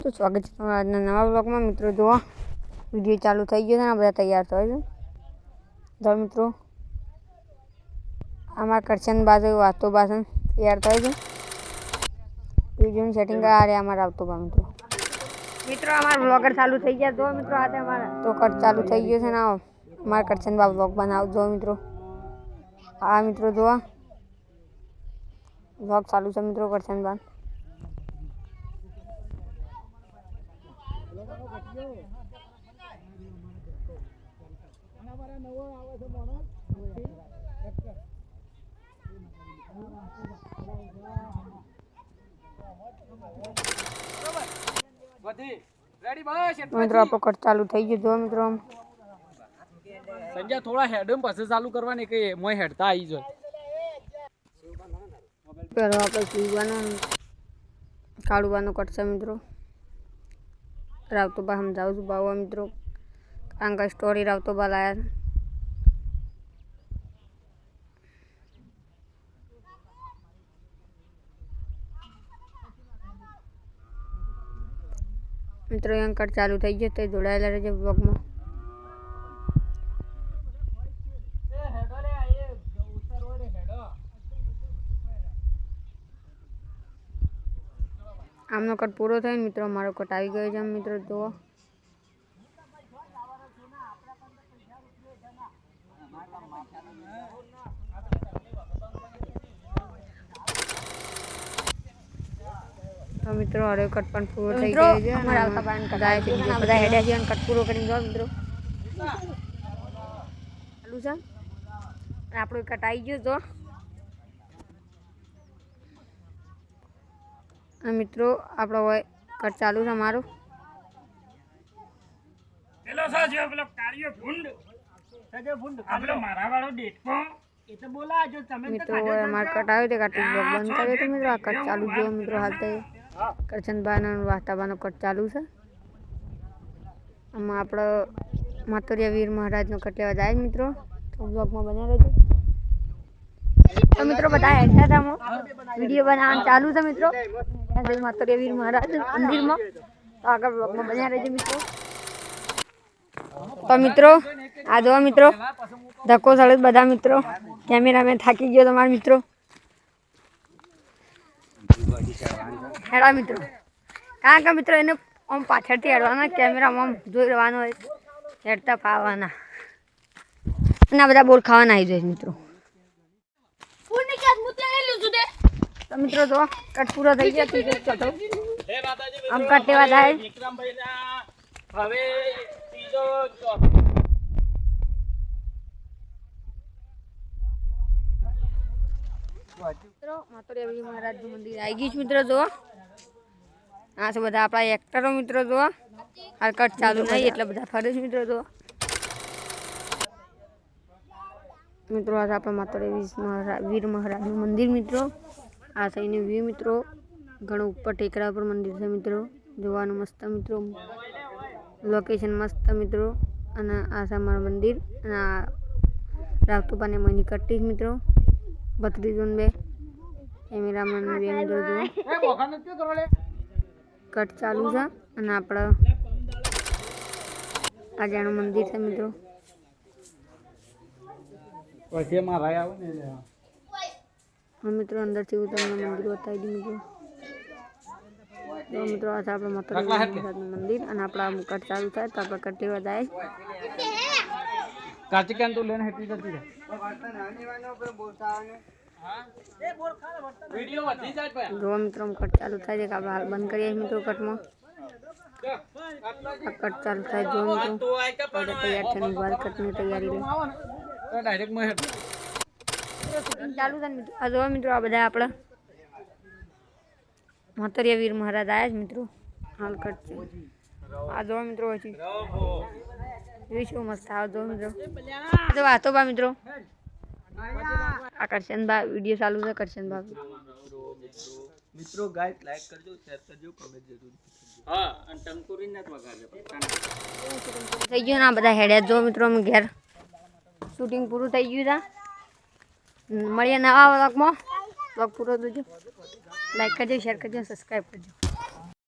તો સ્વાગત છે તમારા આજના નવા બ્લોગમાં મિત્રો જુઓ વિડીયો ચાલુ થઈ ગયો છે ને બધા તૈયાર થાય છે તો મિત્રો અમારા કરશન બાજુ વાતો બાસન તૈયાર થાય છે વિડીયોની સેટિંગ આ રે અમારે આવતો બા મિત્રો મિત્રો અમારા બ્લોગર ચાલુ થઈ ગયા જો મિત્રો આજે અમારા તો કટ ચાલુ થઈ ગયો છે ને આવો અમારા કરશન બા બ્લોગ બનાવજો મિત્રો હા મિત્રો જુઓ બ્લોગ ચાલુ છે મિત્રો કરશન બા વધી રેડી બસ મિત્રો આપણો કટ ચાલુ થઈ ગયો જો મિત્રો આમ સંજય થોડા હેડ પછી ચાલુ કરવાની કે મોય હેડતા આવી જાય પેલો આપણે પીવાનો કાઢવાનો કટ છે મિત્રો રાવતો બા સમજાવું છું બાવા મિત્રો કે સ્ટોરી રાવતો બા લાયા. મિત્રો અહીં કટ ચાલુ થઈ ગયો, તો જોડાયેલા રહેજો બ્લોગમાં આમનો કટ પૂરો થયો ને મિત્રો મારો કટ આવી ગયો છે આમ મિત્રો જુઓ. તો મિત્રો હવે કટ પણ પૂરો થઈ ગયો છે અને બધા છે બીજા બધા હેડ્યા છે અને કટ પૂરો કરીને જો મિત્રો. ચાલુ છે? આપણો કટ આવી ગયો તો મિત્રો આપણો હોય કટ ચાલુ છે મારું પેલો સાજો પેલો કાળિયો ભૂંડ. સાજો ભૂંડ. આપણો મારા વાળો ડેટકો. એ તો બોલાજો તમે તો મિત્રો હવે કટ આવ્યો તે કટ બંધ કર્યો તો મિત્રો આ કટ ચાલુ જો મિત્રો હાલ તે કરચનબાનો વાસ્તાબાનો કટ ચાલુ છે. આમાં આપણો માતોરિયા વીર મહારાજનો કટ લેવા જાય મિત્રો. તો બ્લોગમાં બન્યા રહેજો. તો મિત્રો બધા હેઠા હતા વીડિયો બનાવવાનું ચાલુ છે મિત્રો. ત્યાં જઈને માતોરિયા મહારાજ મંદિરમાં તો આગળ બ્લોકમાં બન્યા રહેજો મિત્રો. તો મિત્રો, આ જોવા મિત્રો, ધક્કો સળે બધા મિત્રો. કેમેરામેન થાકી ગયો તમારા મિત્રો. હેડા મિત્રો. કારણ કે મિત્રો એને આમ પાછળથી હેડવાના, કેમેરામાં આમ જોઈ રહેવાનો હોય, હેડતા ફાવવાના. અને આ બધા બોલ ખાવાના આવી જાય મિત્રો. તો મિત્રો જો કટ પૂરો થઈ ગયો ત્રીજો ચોથો હે માતાજી આમ કટ લેવા જાય વિક્રમભાઈ ના હવે ત્રીજો મિત્રો માતોડિયા વીર મહારાજનું મંદિર આવી ગયું છે મિત્રો જો આ છે બધા આપણા એક્ટરો મિત્રો જો હાલ કટ ચાલુ નહીં એટલે બધા ફરે છે મિત્રો જો મિત્રો આ છે આપણા માતોડિયા વીર મહારાજ વીર મહારાજનું મંદિર મિત્રો આ થઈને વ્યૂ મિત્રો, ઘણો ઉપર ટેકરા પર મંદિર છે મિત્રો. જોવાનું મસ્ત મિત્રો. લોકેશન મસ્ત મિત્રો. અને આ છે મંદિર. અને આ રાવતુપાને મની કટ્ટી મિત્રો. ભત્રીજોન બે. કેમેરામેન બે લે કટ ચાલુ છે. અને આપણે જાણું મંદિર છે મિત્રો. પછી મારા આવે ને હું મિત્રો અંદરથી હું તમને મંદિર બતાવી દઉં મિત્રો તો મિત્રો આ છે આપણે માતા મહારાજનું મંદિર અને આપણા કટ ચાલુ થાય તો આપણે કટ લેવા જાય કાચી કેન તું લેને હેટી જતી રહે વિડિયો વધી જાય ભાઈ જો મિત્રો આમ કટ ચાલુ થાય છે કે આપણે હાલ બંધ કરીએ મિત્રો કટમાં આ કટ ચાલુ થાય જો મિત્રો તો આય કે આપણે તૈયાર થઈને બાર કટની તૈયારી લે ડાયરેક્ટ માં હેડ ચાલુ થાય મિત્રો. આ જોવા મિત્રો આ બધા આપણા મહતરિયા વીર મહારાજ આવ્યા છે મિત્રો. હાલ કરશે. આ જોવા મિત્રો પછી એવી શું મસ્ત આવો જો મિત્રો. જો વાતો બા મિત્રો. આ કરશન બા વીડિયો ચાલુ છે કરશન બા. મિત્રો ગાઈસ લાઈક કરજો શેર કરજો કમેન્ટ જરૂર હા અને ટંકુરી ના વગાડજો થઈ ગયું ને આ બધા હેડ્યા. જો મિત્રો અમે ઘેર શૂટિંગ પૂરું થઈ ગયું છે. મળીએ નવા વ્લોગમાં. વ્લોગ પૂરો દેજો લાઈક કરજો શેર કરજો સબસ્ક્રાઈબ કરજો.